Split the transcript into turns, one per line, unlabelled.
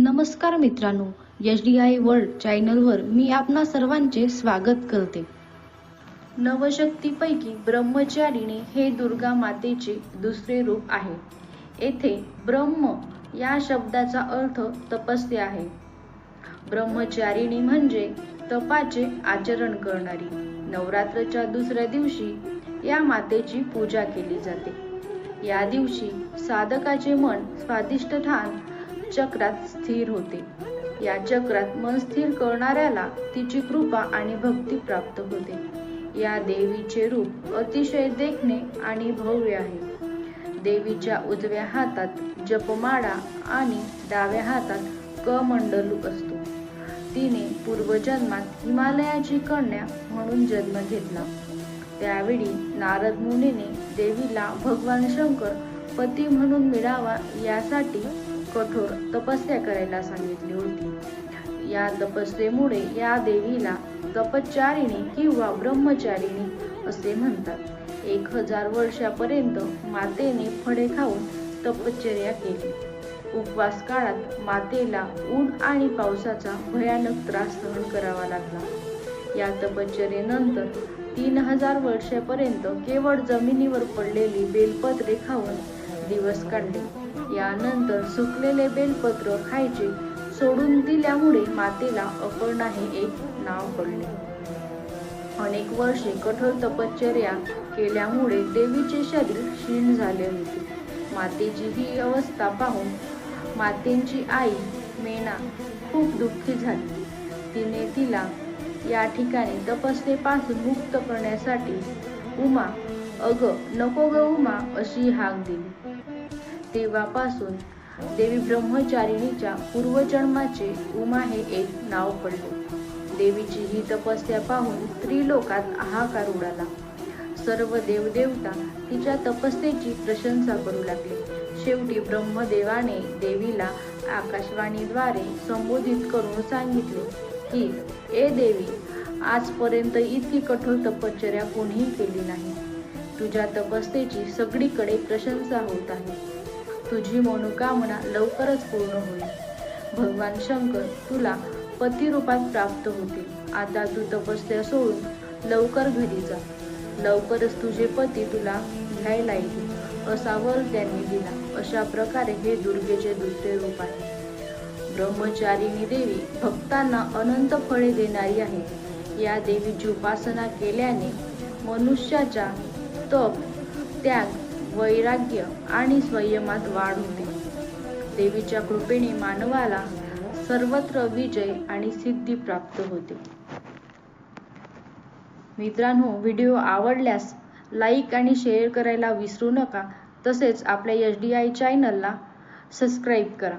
नमस्कार मित्रांनो H D I world चॅनलवर मी आपणा सर्वांचे स्वागत करते. नवशक्तीपैकी ब्रह्मचारिणी हे दुर्गा मातेचे दुसरे रूप आहे. येथे ब्रह्म या शब्दाचा अर्थ तपस्या आहे. ब्रह्मचारिणी म्हणजे तपाचे आचरण करणारी. नवरात्रच्या दुसऱ्या दिवशी या मातेची पूजा केली जाते. या दिवशी साधकाचे मन स्वादिष्ट ठाण चक्रात स्थिर होते. या चक्रात मन स्थिर करणाऱ्याला तिची कृपा आणि भक्ती प्राप्त होते. या देवीचे रूप अतिशय देखणे आणि भव्य आहे. देवीच्या उजव्या हातात जपमाळा आणि डाव्या हातात कमंडलू असतो. तिने पूर्वजन्मात हिमालयाची कन्या म्हणून जन्म घेतला. त्यावेळी नारद मुनीने देवीला भगवान शंकर पती म्हणून मिळावा यासाठी कठोर तपस्या करायला सांगितली होती. या तपस्येमुळे या देवीला तपचारिणी किंवा ब्रह्मचारिणी असे म्हणतात. एक हजार वर्षापर्यंत मातेने फळे खाऊन तपश्चर्या केली. उपवास काळात मातेला ऊन आणि पावसाचा भयानक त्रास सहन करावा लागला. या तपश्चर्येनंतर तीन हजार वर्षापर्यंत केवळ जमिनीवर पडलेली बेलपत्रे खाऊन दिवस काढले. यानंतर सुकलेले बेलपत्र खायचे सोडून दिल्यामुळे मातेला अपर्णा हे एक नाव पडले. अनेक वर्षे कठोर तपश्चर्या केल्यामुळे देवीचे शरीर क्षीण झाले होते. मातेची ही अवस्था पाहून मातेची आई मेना खूप दुःखी झाली. तिने तिला या ठिकाणी तपस्येपासून मुक्त करण्यासाठी उमा अग नको ग उमा अशी हाक दिली. तेव्हापासून देवी ब्रह्मचारिणीच्या पूर्वजन्माचे उमा हे एक नाव पडले. देवीची ही तपस्या पाहून त्रिलोकात हाहाकार उडाला. सर्व देवदेवता तिच्या तपस्येची प्रशंसा करू लागले. शेवटी ब्रह्मदेवाने देवीला आकाशवाणीद्वारे संबोधित करून सांगितले की ए देवी आजपर्यंत इतकी कठोर तपश्चर्या कोणीही केली नाही. तुझ्या तपस्येची सगळीकडे प्रशंसा होत आहे. तुझी मनोकामना लवकरच पूर्ण होईल. भगवान शंकर तुला पती रूपात प्राप्त होतील. आता तू तपस्या सोडून लवकर घरी जा. लवकरच तुझे पती तुला घ्यायला येतील असा वर त्यांनी दिला. अशा प्रकारे हे दुर्गेचे दुसरे रूप आहे. ब्रह्मचारिणी देवी भक्तांना अनंत फळे देणारी आहे. या देवीची उपासना केल्याने मनुष्याच्या तप त्याग वैराग्य आणि संयमात वाढ होते. देवीच्या कृपेने मानवाला सर्वत्र विजय आणि सिद्धी प्राप्त होते. मित्रांनो व्हिडिओ आवडल्यास लाईक आणि शेअर करायला विसरू नका. तसेच आपल्या एच डी आय चॅनलला सबस्क्राईब करा.